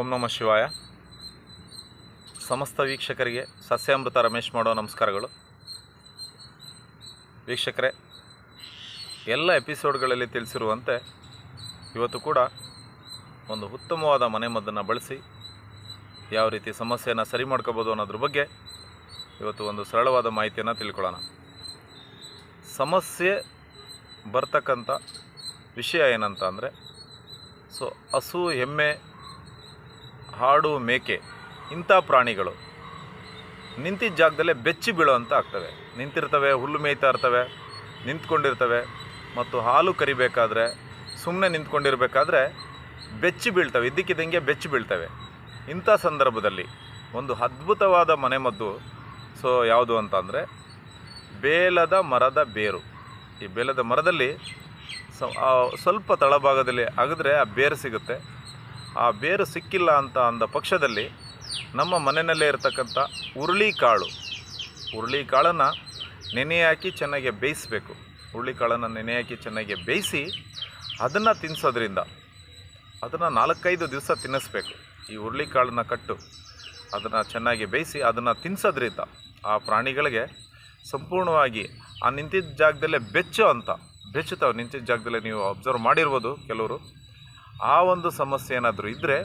ಓಂ ನಮಃ ಶಿವಾಯ. ಸಮಸ್ತ ವೀಕ್ಷಕರಿಗೆ ಸಸ್ಯಾಮೃತ ರಮೇಶ್ ಮಾಡೋ ನಮಸ್ಕಾರಗಳು. ವೀಕ್ಷಕರೇ, ಎಲ್ಲ ಎಪಿಸೋಡ್ಗಳಲ್ಲಿ ತಿಳಿಸಿರುವಂತೆ ಇವತ್ತು ಕೂಡ ಒಂದು ಉತ್ತಮವಾದ ಮನೆಮದ್ದನ್ನು ಬಳಸಿ ಯಾವ ರೀತಿ ಸಮಸ್ಯೆಯನ್ನು ಸರಿ ಮಾಡ್ಕೋಬೋದು ಅನ್ನೋದ್ರ ಬಗ್ಗೆ ಇವತ್ತು ಒಂದು ಸರಳವಾದ ಮಾಹಿತಿಯನ್ನು ತಿಳ್ಕೊಳ್ಳೋಣ. ಸಮಸ್ಯೆ ಬರ್ತಕ್ಕಂಥ ವಿಷಯ ಏನಂತ ಅಂದರೆ, ಸೊ ಹಸು, ಎಮ್ಮೆ ಹಾಡು ಮೇಕೆ, ಇಂಥ ಪ್ರಾಣಿಗಳು. ನಿಂತಿದ್ದ ಜಾಗದಲ್ಲೇ ಬೆಚ್ಚಿ ಬೀಳೋವಂಥ ಆಗ್ತವೆ. ನಿಂತಿರ್ತವೆ, ಹುಲ್ಲು ಮೇಯ್ತಾ ಇರ್ತವೆ, ನಿಂತ್ಕೊಂಡಿರ್ತವೆ ಮತ್ತು ಹಾಲು ಕರಿಬೇಕಾದ್ರೆ ಸುಮ್ಮನೆ ನಿಂತ್ಕೊಂಡಿರಬೇಕಾದ್ರೆ ಬೆಚ್ಚಿ ಬೀಳ್ತವೆ. ಇದ್ದಕ್ಕಿದ್ದಂಗೆ ಬೆಚ್ಚಿ ಬೀಳ್ತವೆ. ಇಂಥ ಸಂದರ್ಭದಲ್ಲಿ ಒಂದು ಅದ್ಭುತವಾದ ಮನೆಮದ್ದು, ಸೊ ಯಾವುದು ಅಂತ ಅಂದರೆ ಬೇಲದ ಮರದ ಬೇರು. ಈ ಬೇಲದ ಮರದಲ್ಲಿ ಸ್ವಲ್ಪ ತಳಭಾಗದಲ್ಲಿ ಅಗದ್ರೆ ಆ ಬೇರು ಸಿಗುತ್ತೆ. ಆ ಬೇರು ಸಿಕ್ಕಿಲ್ಲ ಅಂತ ಅಂದ ಪಕ್ಷದಲ್ಲಿ ನಮ್ಮ ಮನೆಯಲ್ಲೇ ಇರತಕ್ಕಂಥ ಹುರುಳಿಕಾಳು. ಹುರುಳಿಕಾಳನ್ನು ನೆನೆ ಹಾಕಿ ಚೆನ್ನಾಗಿ ಬೇಯಿಸಬೇಕು. ಹುರುಳಿಕಾಳನ್ನು ನೆನೆ ಹಾಕಿ ಚೆನ್ನಾಗಿ ಬೇಯಿಸಿ ಅದನ್ನು ತಿನ್ನಿಸೋದ್ರಿಂದ ಅದನ್ನು ನಾಲ್ಕೈದು ದಿವಸ ತಿನ್ನಿಸ್ಬೇಕು. ಈ ಹುರುಳಿಕಾಳನ್ನ ಕಟ್ಟು, ಅದನ್ನು ಚೆನ್ನಾಗಿ ಬೇಯಿಸಿ ಅದನ್ನು ತಿನ್ನಿಸೋದ್ರಿಂದ ಆ ಪ್ರಾಣಿಗಳಿಗೆ ಸಂಪೂರ್ಣವಾಗಿ ಆ ನಿಂತಿದ್ದ ಜಾಗದಲ್ಲೇ ಬೆಚ್ಚು ಅಂತ. ಬೆಚ್ಚುತ್ತವೆ ನಿಂತಿದ್ದ ಜಾಗದಲ್ಲೇ ನೀವು ಅಬ್ಸರ್ವ್ ಮಾಡಿರ್ಬೋದು ಕೆಲವರು. ಆ ಒಂದು ಸಮಸ್ಯೆ ಏನಾದರೂ ಇದ್ದರೆ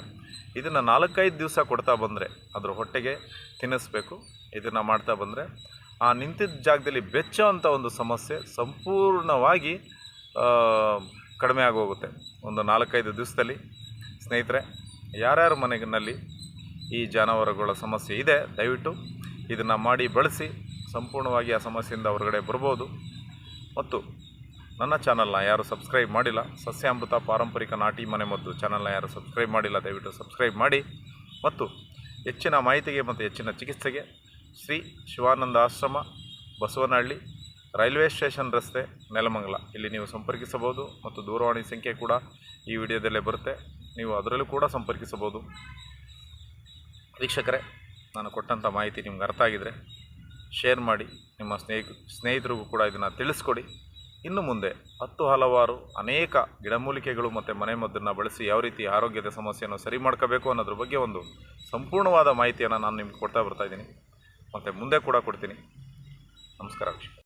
ಇದನ್ನು ನಾಲ್ಕೈದು ದಿವಸ ಕೊಡ್ತಾ ಬಂದರೆ ಅದರ ಹೊಟ್ಟೆಗೆ ತಿನ್ನಿಸ್ಬೇಕು. ಇದನ್ನು ಮಾಡ್ತಾ ಬಂದರೆ ಆ ನಿಂತಿದ್ದ ಜಾಗದಲ್ಲಿ ಬೆಚ್ಚ ಒಂದು ಸಮಸ್ಯೆ ಸಂಪೂರ್ಣವಾಗಿ ಕಡಿಮೆ ಆಗೋಗುತ್ತೆ. ಒಂದು ನಾಲ್ಕೈದು ದಿವಸದಲ್ಲಿ. ಸ್ನೇಹಿತರೆ, ಯಾರ್ಯಾರ ಮನೆಗಿನಲ್ಲಿ ಈ ಜಾನುವಾರುಗಳ ಸಮಸ್ಯೆ ಇದೆ, ದಯವಿಟ್ಟು ಇದನ್ನು ಮಾಡಿ ಬಳಸಿ, ಸಂಪೂರ್ಣವಾಗಿ ಆ ಸಮಸ್ಯೆಯಿಂದ ಹೊರಗಡೆ ಬರ್ಬೋದು. ಮತ್ತು ನನ್ನ ಚಾನಲ್ನ ಯಾರು ಸಬ್ಸ್ಕ್ರೈಬ್ ಮಾಡಿಲ್ಲ, ಸಸ್ಯಾಮೃತ ಪಾರಂಪರಿಕ ನಾಟಿ ಮನೆ ಮದ್ದು ಚಾನಲ್ನ ಯಾರು ಸಬ್ಸ್ಕ್ರೈಬ್ ಮಾಡಿಲ್ಲ, ದಯವಿಟ್ಟು ಸಬ್ಸ್ಕ್ರೈಬ್ ಮಾಡಿ. ಮತ್ತು ಹೆಚ್ಚಿನ ಮಾಹಿತಿಗೆ ಮತ್ತು ಹೆಚ್ಚಿನ ಚಿಕಿತ್ಸೆಗೆ ಶ್ರೀ ಶಿವಾನಂದ ಆಶ್ರಮ, ಬಸವನಹಳ್ಳಿ, ರೈಲ್ವೆ ಸ್ಟೇಷನ್ ರಸ್ತೆ, ನೆಲಮಂಗಲ. ಇಲ್ಲಿ ನೀವು ಸಂಪರ್ಕಿಸಬಹುದು ಮತ್ತು ದೂರವಾಣಿ ಸಂಖ್ಯೆ ಕೂಡ ಈ ವಿಡಿಯೋದಲ್ಲೇ ಬರುತ್ತೆ. ನೀವು ಅದರಲ್ಲೂ ಕೂಡ ಸಂಪರ್ಕಿಸಬಹುದು. ವೀಕ್ಷಕರೇ, ನಾನು ಕೊಟ್ಟಂಥ ಮಾಹಿತಿ ನಿಮ್ಗೆ ಅರ್ಥ ಆಗಿದರೆ ಶೇರ್ ಮಾಡಿ. ನಿಮ್ಮ ಸ್ನೇಹಿತ ಸ್ನೇಹಿತರಿಗೂ ಕೂಡ ಇದನ್ನು ತಿಳಿಸ್ಕೊಡಿ. ಇನ್ನು ಮುಂದೆ ಹತ್ತು ಹಲವಾರು ಅನೇಕ ಗಿಡಮೂಲಿಕೆಗಳು ಮತ್ತು ಮನೆಮದ್ದನ್ನು ಬಳಸಿ ಯಾವ ರೀತಿ ಆರೋಗ್ಯದ ಸಮಸ್ಯೆಯನ್ನು ಸರಿ ಮಾಡ್ಕೋಬೇಕು ಅನ್ನೋದ್ರ ಬಗ್ಗೆ ಒಂದು ಸಂಪೂರ್ಣವಾದ ಮಾಹಿತಿಯನ್ನು ನಾನು ನಿಮ್ಗೆ ಕೊಡ್ತಾ ಬರ್ತಾಯಿದ್ದೀನಿ ಮತ್ತು ಮುಂದೆ ಕೂಡ ಕೊಡ್ತೀನಿ. ನಮಸ್ಕಾರ